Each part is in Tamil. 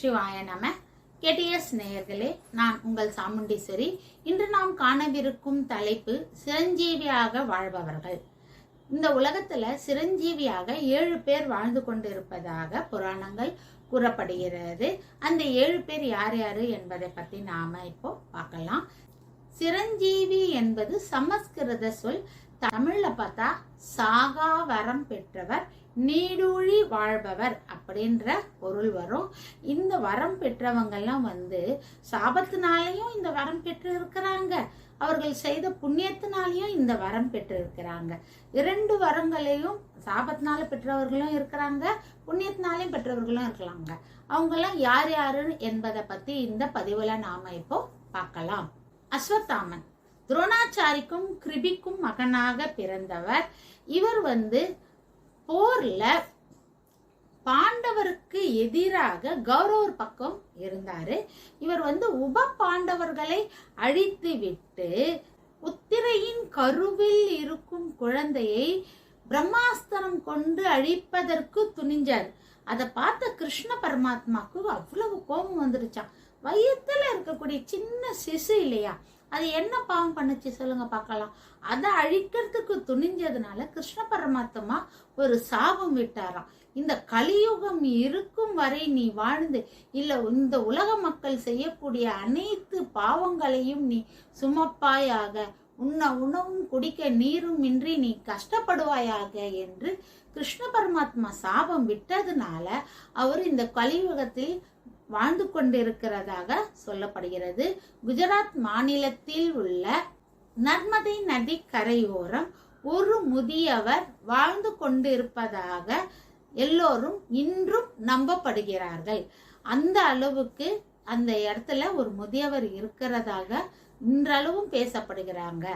சிவாய நம. கேடிஎஸ் நேயர்களே நான் உங்கள் சாமுண்டீஸ்வரி. இன்று நாம் காணவிருக்கும் தலைப்பு சிரஞ்சீவியாக வாழ்பவர்கள். இந்த உலகத்துல சிரஞ்சீவியாக ஏழு பேர் வாழ்ந்து கொண்டிருப்பதாக புராணங்கள் கூறப்படுகிறது. அந்த ஏழு பேர் யார் யாரு என்பதை பத்தி நாம இப்போ பார்க்கலாம். சிரஞ்சீவி என்பது சமஸ்கிருத சொல். தமிழ்ல பார்த்தா சாகா வரம் பெற்றவர் நீடூழி வாழ்பவர் அப்படின்ற பொருள் வரும். இந்த வரம் பெற்றவங்கெல்லாம் வந்து சாபத்தினாலையும் இந்த வரம் பெற்று இருக்கிறாங்க அவர்கள் செய்த புண்ணியத்தினாலையும் இந்த வரம் பெற்று இருக்கிறாங்க இரண்டு வரங்களையும் சாபத்தினால பெற்றவர்களும் இருக்கிறாங்க புண்ணியத்தினாலையும் பெற்றவர்களும் இருக்கிறாங்க அவங்கெல்லாம் யார் யாரு என்பதை பத்தி இந்த பதிவுல நாம இப்போ பார்க்கலாம். அஸ்வத்தாமன். துரோணாச்சாரிக்கும் கிருபிக்கும் மகனாக பிறந்தவர். இவர் வந்து போர்ல பாண்டவருக்கு எதிராக கௌரவர் பக்கம் இருந்தாரு. இவர் வந்து உப பாண்டவர்களை அழித்து விட்டு உத்திரையின் கருவில் இருக்கும் குழந்தையை பிரம்மாஸ்திரம் கொண்டு அழிப்பதற்கு துணிஞ்சார். அதை பார்த்த கிருஷ்ண பரமாத்மாக்கு அவ்வளவு கோபம் வந்துருச்சான் வயித்துல இருக்கக்கூடிய சின்ன சிசு இல்லையா? அது என்ன பாவம் பண்ணுச்சு சொல்லுங்க பார்க்கலாம். அதை அழிக்கிறதுக்கு துணிஞ்சதுனால கிருஷ்ண பரமாத்மா ஒரு சாபம் விட்டாராம். இந்த கலியுகம் இருக்கும் வரை நீ வாழ்ந்து இல்ல இந்த உலக மக்கள் செய்யக்கூடிய அனைத்து பாவங்களையும் நீ சுமப்பாயாக உண்ண உணவும் குடிக்க நீரும் இன்றி நீ கஷ்டப்படுவாயாக என்று கிருஷ்ண பரமாத்மா சாபம் விட்டதுனால அவர் இந்த கலியுகத்தில் வாழ்ந்து கொண்டிருக்கிறதாக சொல்லப்படுகிறது. குஜராத் மாநிலத்தில் உள்ள நர்மதை நதி கரையோரம் ஒரு முதியவர் வாழ்ந்து கொண்டிருப்பதாக எல்லோரும் இன்றும் நம்பப்படுகிறார்கள். அந்த அளவுக்கு அந்த இடத்துல ஒரு முதியவர் இருக்கிறதாக இன்றளவும் பேசப்படுகிறாங்க.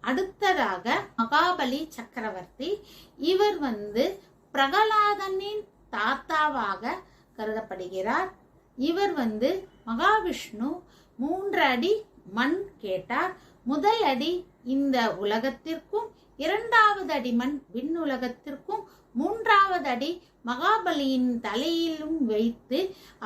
அடுத்ததாக மகாபலி சக்கரவர்த்தி இவர் வந்து பிரகலாதனின் தாத்தாவாக கருதப்படுகிறார். இவர் வந்து மகாவிஷ்ணு மூன்று அடி மண் கேட்டார். முதல் அடி இந்த உலகத்திற்கும் இரண்டாவது அடி மண் விண்ணுலகத்திற்கும் மூன்றாவது அடி மகாபலியின் தலையிலும் வைத்து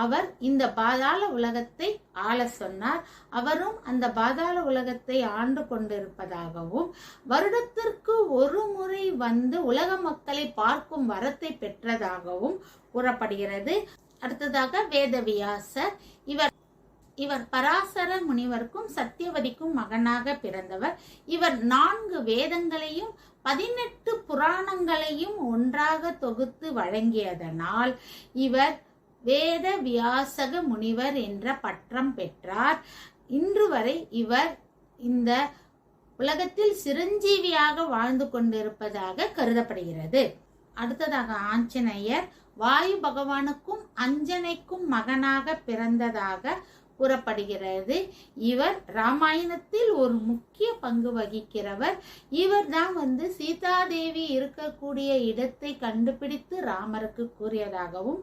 அவர் இந்த பாதாள உலகத்தை ஆள சொன்னார். அவரும் அந்த பாதாள உலகத்தை ஆண்டு கொண்டிருப்பதாகவும் வருடத்திற்கு ஒரு முறை வந்து உலக மக்களை பார்க்கும் வரத்தை பெற்றதாகவும் கூறப்படுகிறது. அடுத்ததாக வேதவியாசர் இவர் இவர் பராசர முனிவருக்கும் சத்தியவதிக்கும் மகனாக பிறந்தவர். இவர் நான்கு வேதங்களையும் பதினெட்டு புராணங்களையும் ஒன்றாக தொகுத்து வழங்கியதனால் இவர் வேத வியாசக முனிவர் என்ற பட்டம் பெற்றார். இன்று வரை இவர் இந்த உலகத்தில் சிரஞ்சீவியாக வாழ்ந்து கொண்டிருப்பதாக கருதப்படுகிறது. அடுத்ததாக ஆஞ்சநேயர் வாயு பகவானுக்கும் அஞ்சனைக்கும் மகனாக பிறந்ததாக கூறப்படுகிறது. இவர் ராமாயணத்தில் ஒரு முக்கிய பங்கு வகிக்கிறவர். இவர் தான் வந்து சீதாதேவி இருக்கக்கூடிய இடத்தை கண்டுபிடித்து ராமருக்கு கூறியதாகவும்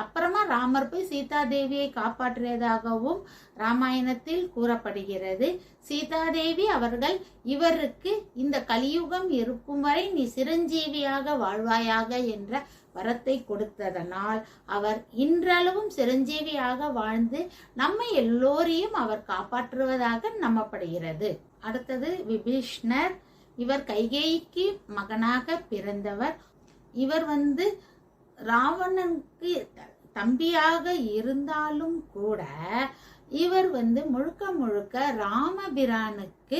அப்புறமா ராமர் போய் சீதாதேவியை காப்பாற்றியதாகவும் ராமாயணத்தில் கூறப்படுகிறது. சீதாதேவி அவர்கள் இவருக்கு இந்த கலியுகம் இருக்கும் வரை நீ சிரஞ்சீவியாக வாழ்வாயாக என்ற வரத்தை கொடுத்ததனால் அவர் இன்றளவும் சிரஞ்சீவியாக வாழ்ந்து நம்மை எல்லோரையும் அவர் காப்பாற்றுவதாக நம்பப்படுகிறது. அடுத்தது விபீஷ்ணர். இவர் கைகேயிக்கு மகனாக பிறந்தவர். இவர் வந்து ராவணனுக்கு தம்பியாக இருந்தாலும் கூட இவர் வந்து முழுக்க முழுக்க ராமபிரானுக்கு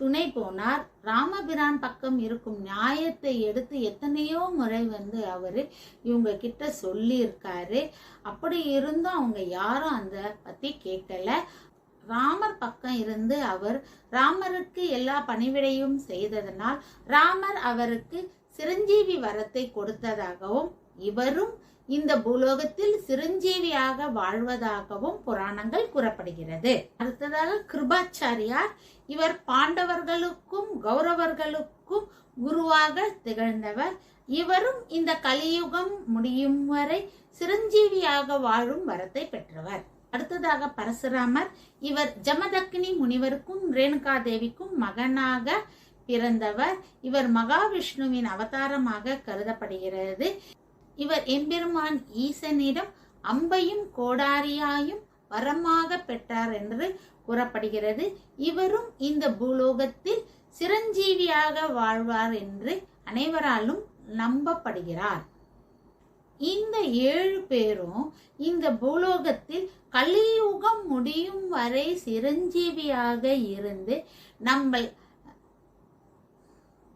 துணை போனார். ராமபிரான் பக்கம் இருக்கும் நியாயத்தை எடுத்து எத்தனையோ முறை வந்து அவரு இவங்க கிட்ட சொல்லியிருக்காரு. அப்படி இருந்தும் அவங்க யாரும் அந்த பத்தி கேட்கல. ராமர் பக்கம் இருந்து அவர் ராமருக்கு எல்லா பணிவிடையும் செய்ததனால் ராமர் அவருக்கு சிரஞ்சீவி வரத்தை கொடுத்ததாகவும் இவரும் இந்த பூலோகத்தில் சிரஞ்சீவியாக வாழ்வதாகவும் புராணங்கள் கூறப்படுகிறது. அடுத்ததாக கிருபாச்சாரியார் இவர் பாண்டவர்களுக்கும் கௌரவர்களுக்கும் குருவாக திகழ்ந்தவர். இவரும் இந்த கலியுகம் முடியும் வரை சிரஞ்சீவியாக வாழும் வரத்தை பெற்றவர். அடுத்ததாக பரசுராமர் இவர் ஜமதக்கினி முனிவருக்கும் ரேணுகா தேவிக்கும் மகனாக பிறந்தவர். இவர் மகாவிஷ்ணுவின் அவதாரமாக கருதப்படுகிறது. இவர் எம்பெருமான் ஈசனிடம் அம்பையும் கோடாரியாயும் வரமாக பெற்றார் என்று கூறப்படுகிறது. இவரும் இந்த பூலோகத்தில் சிரஞ்சீவியாக வாழ்வார் என்று அனைவராலும் நம்பப்படுகிறார். இந்த ஏழு பேரும் இந்த பூலோகத்தில் கலியுகம் முடியும் வரை சிரஞ்சீவியாக இருந்து நம்ம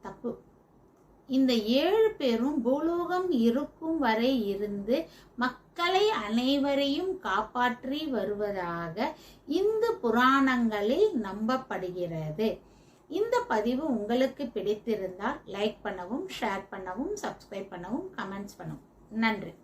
தப்பு இந்த ஏழு பேரும் பூலோகம் இருக்கும் வரை இருந்து மக்களை அனைவரையும் காப்பாற்றி வருவதாக இந்து புராணங்களில் நம்பப்படுகிறது. இந்த பதிவு உங்களுக்கு பிடித்திருந்தால் லைக் பண்ணவும் ஷேர் பண்ணவும் சப்ஸ்கிரைப் பண்ணவும் கமெண்ட்ஸ் பண்ணவும். நன்றி.